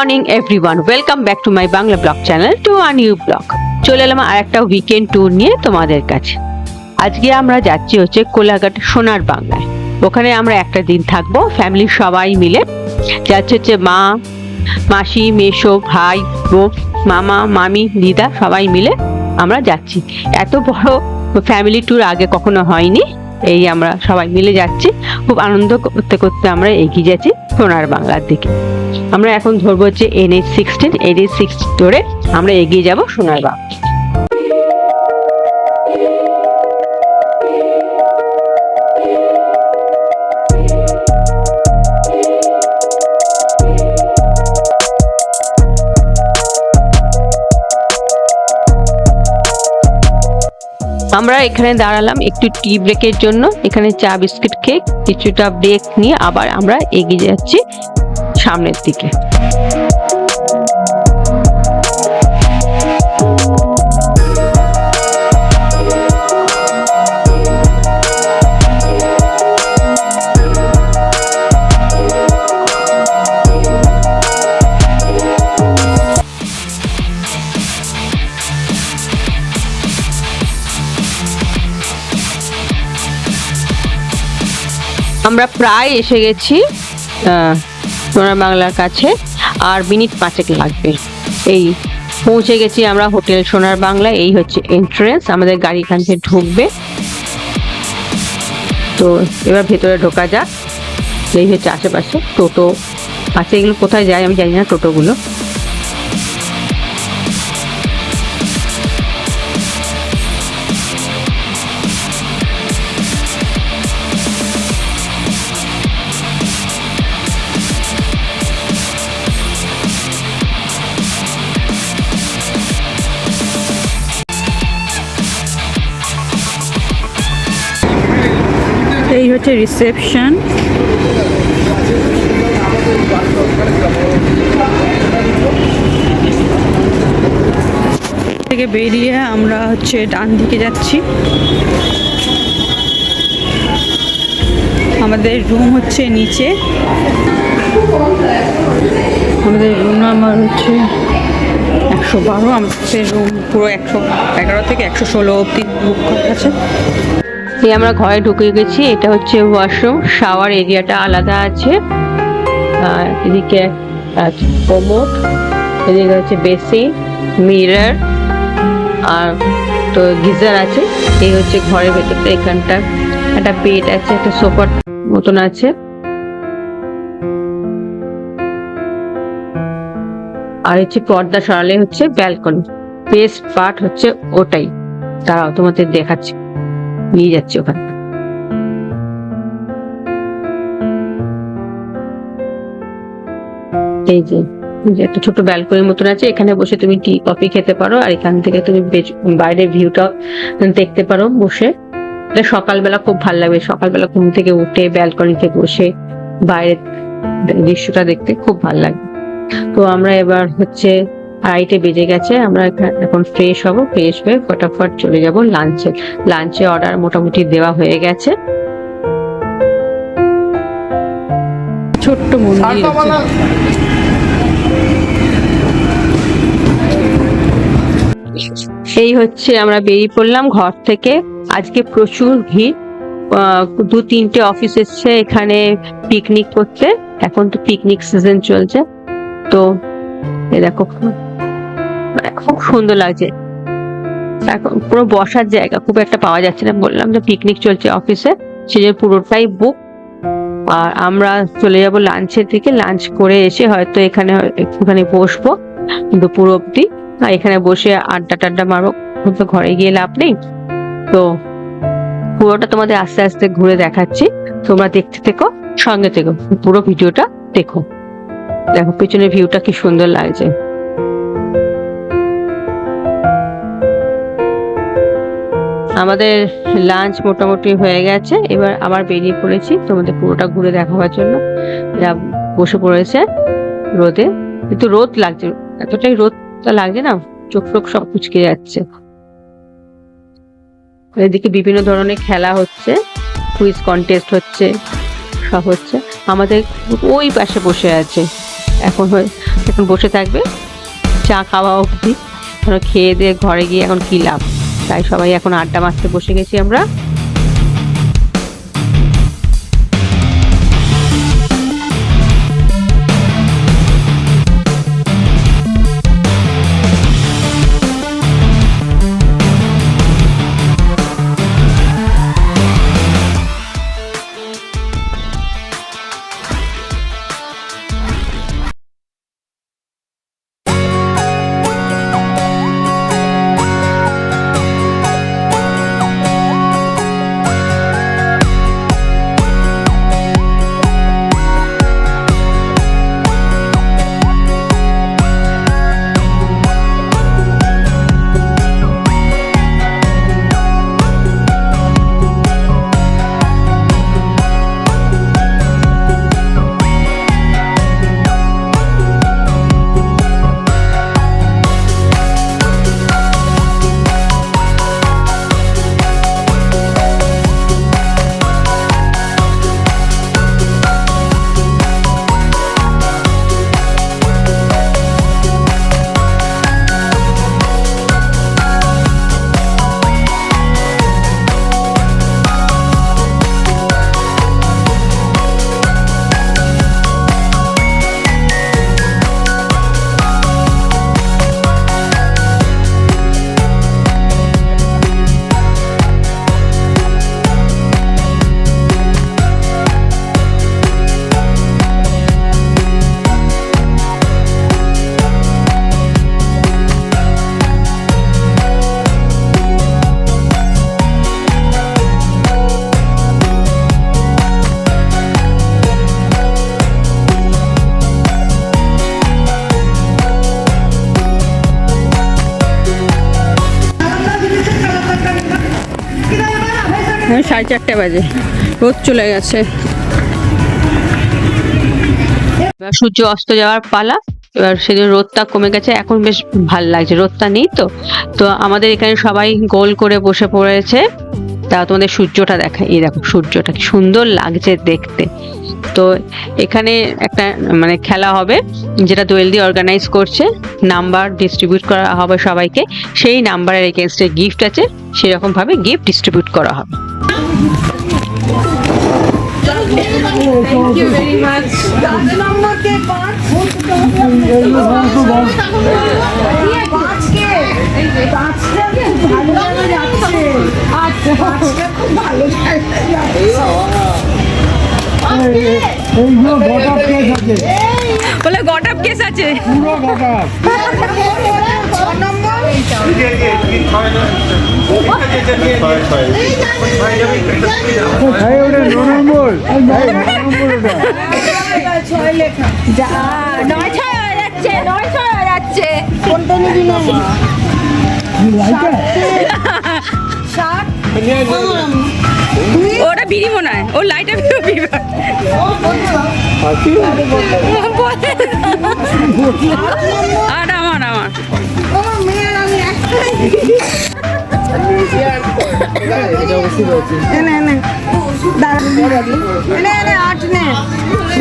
Morning everyone welcome back to my Bangla blog channel to a new blog চলে এলাম আর একটা weekend tour নিয়ে তোমাদের কাছে। আজকে আমরা যাচ্ছি হচ্ছে কোলাঘাট সোনার বাংলায়। ওখানে আমরা একটা দিন থাকব ফ্যামিলির সবাই মিলে। যাচ্ছে হচ্ছে মা, মাসি, মেসো, ভাই বোন মামা, মামি, দিদা সবাই মিলে আমরা যাচ্ছি। এত বড় ফ্যামিলি ট্যুর আগে কখনো হয়নি। এই আমরা সবাই মিলে যাচ্ছি। খুব আনন্দ করতে করতে আমরা এগিয়ে যাচ্ছি। সোনার বাংলার দিকে। আমরা এখন ধরবো হচ্ছে এনএইচ সিক্সটিন এনএইচ সিক্সটিন ধরে আমরা এগিয়ে যাব সোনার বাংলা আমরা এখানে দাঁড়ালাম একটু টি ব্রেকের জন্য। এখানে চা, বিস্কিট খেয়ে কিছুটা ব্রেক নিয়ে আবার আমরা এগিয়ে যাচ্ছি সামনের দিকে। আমরা প্রায় এসে গেছি সোনার বাংলার কাছে, আর মিনিট পাঁচেক লাগবে। এই পৌঁছে গেছি আমরা হোটেল সোনার বাংলা, এই হচ্ছে এন্ট্রেন্স আমাদের গাড়ি এখান থেকে ঢুকবে। তো এবার ভেতরে ঢোকা যাক, এই হচ্ছে আশেপাশে টোটো। আছে এগুলো কোথায় যায় আমি জানি না, টোটোগুলো। হচ্ছে রিসেপশন। থেকে বেরিয়ে আমরা হচ্ছে ডান দিকে যাচ্ছি। আমাদের রুম হচ্ছে নিচে। আমাদের রুম নাম্বার হচ্ছে একশো বারো। আমাদের রুম পুরো একশো এগারো থেকে একশো ষোলো অব্দি বুক করা আছে। এই আমরা ঘরে ঢুকে গেছি। এটা হচ্ছে ওয়াশরুম শাওয়ার এরিয়াটা আলাদা আছে। আর এদিকে কোমোড এদিকে হচ্ছে বেসিন মিরর আর তো গিজার আছে। এই হচ্ছে ঘরের ভেতরটা, এখানটা। একটা বেড আছে, একটা সোফার মতন আছে। আর হচ্ছে পর্দা সরালে হচ্ছে ব্যালকনি বেস্ট পার্ট হচ্ছে ওটাই। দাঁড়াও, তোমাদের দেখাচ্ছি। নিয়ে যাচ্ছি ওখানে এই যে একটা ছোট ব্যালকনির মতন আছে, এখানে বসে তুমি টি, কফি খেতে পারো, আর এখান থেকে তুমি বাইরের ভিউটা দেখতে পারো বসে। সকালবেলা খুব ভালো লাগবে সকালবেলা ঘুম থেকে উঠে, ব্যালকনিতে বসে, বাইরের দৃশ্যটা দেখতে খুব ভালো লাগে। তো আমরা এবার হচ্ছে আড়াইটে বেজে গেছে আমরা এখা- এখন ফ্রেশ হব ফ্রেশ হয়ে ফটাফট চলে যাব লাঞ্চে লাঞ্চে অর্ডার মোটামুটি দেওয়া হয়ে গেছে। ছোট্ট মন্দির এই হচ্ছে আমরা বেরিয়ে পড়লাম ঘর থেকে। আজকে প্রচুর ভিড়। দু তিনটে অফিস এসছে এখানে পিকনিক করতে। এখন তো পিকনিক সিজন চলছে। তো এ দেখো। মানে খুব সুন্দর লাগছে। এখন পুরো বসার জায়গা, খুব একটা পাওয়া যাচ্ছে না। বললাম যে পিকনিক চলছে অফিসে সেজন্য পুরোটাই বুক আর আমরা চলে যাব লাঞ্চের দিকে। লাঞ্চ করে এসে হয়তো এখানে একটুখানি বসবো দুপুর অব্দি আর এখানে বসে আড্ডা টাড্ডা মারবো। এখন তো ঘরে গিয়ে লাভ নেই। তো পুরোটা তোমাদের আস্তে আস্তে ঘুরে দেখাচ্ছি। তোমরা দেখতে থেকো, সঙ্গে থেকো, পুরো ভিডিওটা দেখো। দেখো, পিছনের ভিউটা কি সুন্দর লাগছে। আমাদের লাঞ্চ মোটামুটি হয়ে গেছে। এবার আবার বেরিয়ে পড়েছি তোমাদের পুরোটা ঘুরে দেখাবার জন্য। যা বসে পড়েছে রোদে। কিন্তু রোদ লাগছে। এতটাই রোদটা লাগছে না, চোখ টোক সব কুচকে যাচ্ছে। এদিকে বিভিন্ন ধরনের খেলা হচ্ছে কুইজ কন্টেস্ট হচ্ছে, সব হচ্ছে। আমাদের ওই পাশে বসে আছে। এখন এখন বসে থাকবে, চা খাওয়া অবধি। খেয়ে দিয়ে ঘরে গিয়ে এখন কি লাভ? তাই সবাই এখন আড্ডা মারতে বসে গেছি আমরা। সাড়ে চারটে বাজে। রোদ চলে গেছে। এবার সূর্য অস্ত যাওয়ার পালা, এবার সেদিন রোদটা কমে গেছে, এখন বেশ ভালো লাগছে, রোদটা নেই তো। তো আমাদের এখানে সবাই গোল করে বসে পড়েছে। তা তোমাদের সূর্যটা দেখা এই দেখো, সূর্যটা কি সুন্দর লাগছে দেখতে। তো এখানে একটা মানে খেলা হবে, যেটা দোয়েল দিয়ে অর্গানাইজ করছে। নাম্বার ডিস্ট্রিবিউট করা হবে সবাইকে। সেই নাম্বারের এগেনস্টে গিফট আছে সেরকম ভাবে গিফট ডিস্ট্রিবিউট করা হবে। বলে গট আপ কেস আছে। পুরো গোটা এই ওটা ন বিড়ি মনে হয়। ও লাইটে বিড়ি আর আমার আমার। আট নে।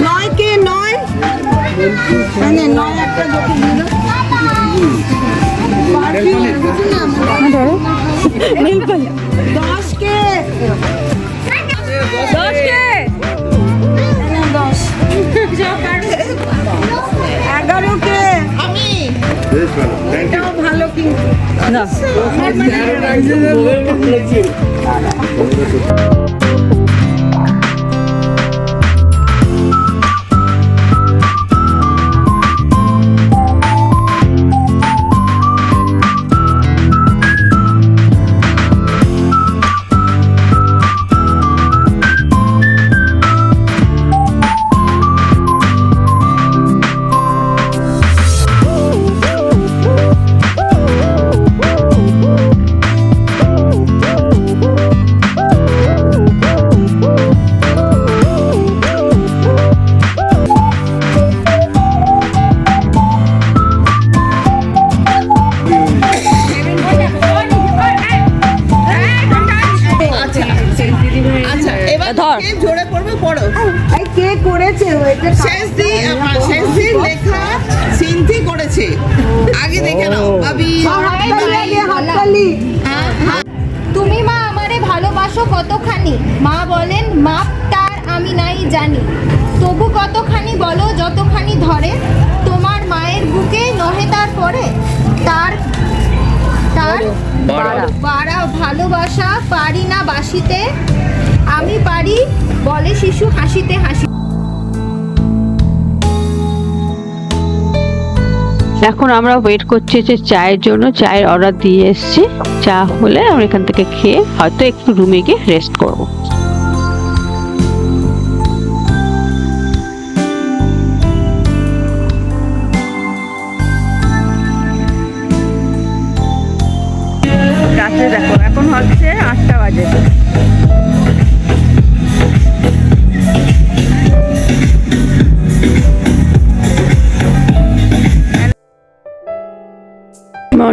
নয় কে নয়? এনে নয় একটা যোগ দশ কে? এটাও ভালো কিন্তু। না। ধর। জোরে পড়বে পড়ো। এই কে করেছে? ওইটা শেষ দিন শেষ দিন লেখা সিনথি করেছে। আগে দেখে নাও। ভাবি হাততালি তুমি মা আমারে ভালোবাসো কতখানি? মা বলেন মাপ তার আমি নাই জানি। তবু কতখানি বলো যতখানি ধরে? তোমার মায়ের বুকে নহে তার পরে? তার তার বাড়া ভালোবাসা পারি না বাসিতে। আমি পারি বলে শিশু হাসিতে হাসি। এখন আমরা ওয়েট করছি যে চায়ের জন্য চায়ের অর্ডার দিয়ে এসেছি। চা হলে আমরা এখান থেকে খেয়ে হয়তো একটু রুমে গিয়ে রেস্ট করব। রাত্রে দেখো এখন হচ্ছে আটটা বাজে।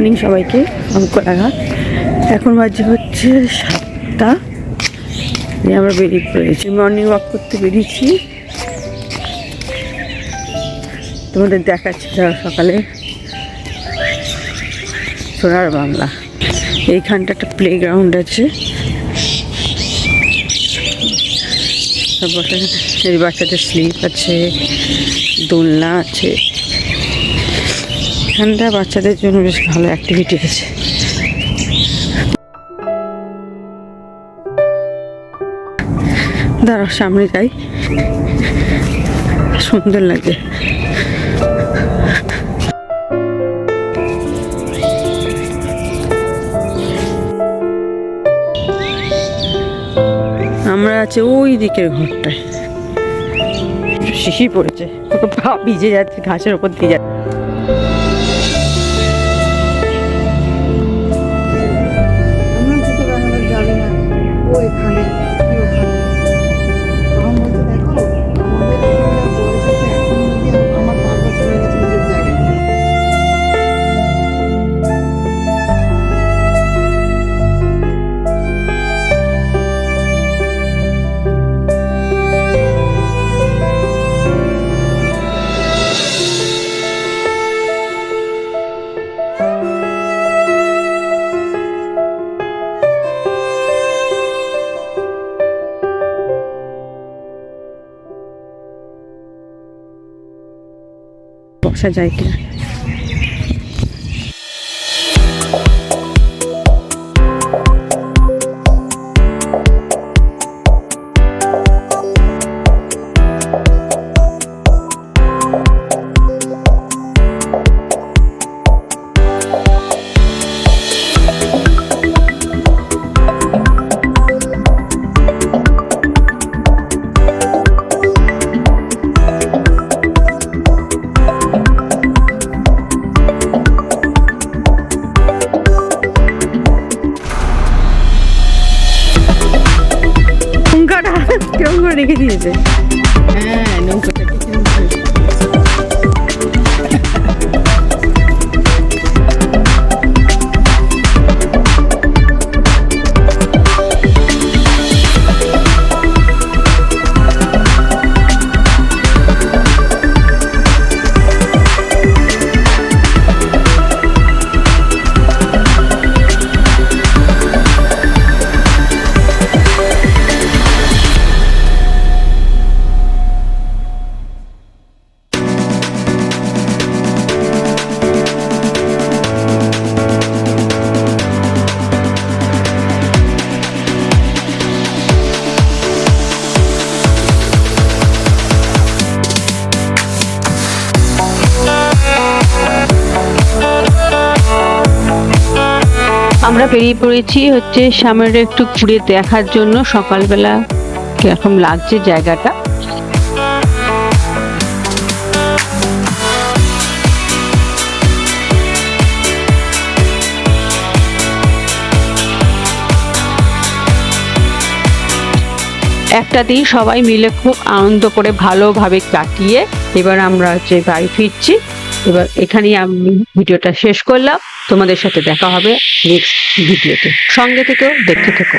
মর্নিং সবাইকে, অঙ্করাঘাত। এখন বাজে হচ্ছে সাতটা। আমরা বেরিয়ে পড়েছি মর্নিং ওয়াক করতে বেরিয়েছি। তোমাদের দেখাচ্ছি সকালে। সোনার বাংলা। এইখানটা একটা প্লে গ্রাউন্ড আছে বাচ্চাদের স্লিপ আছে, দোলনা আছে। এখানটা বাচ্চাদের জন্য বেশ ভালো অ্যাক্টিভিটি আছে দাঁড়াও, সামনে যাই। সুন্দর লাগে আমরা আছে ওই দিকের ঘরটায়। শিশি পড়েছে। তোকে পা ভিজে যাচ্ছে, ঘাসের ওপর দিয়ে যাচ্ছে। বসা যায় কিনা। আমরা বেরিয়ে পড়েছি হচ্ছে সামনে একটু ঘুরে দেখার জন্য সকালবেলা কীরকম লাগছে জায়গাটা। একটা দিন সবাই মিলে খুব আনন্দ করে ভালোভাবে কাটিয়ে এবার আমরা হচ্ছে বাড়ি ফিরছি। এবার এখানেই আমি ভিডিওটা শেষ করলাম। তোমাদের সাথে দেখা হবে নেক্সট ভিডিওতে। সঙ্গে থেকেও দেখতে থেকো।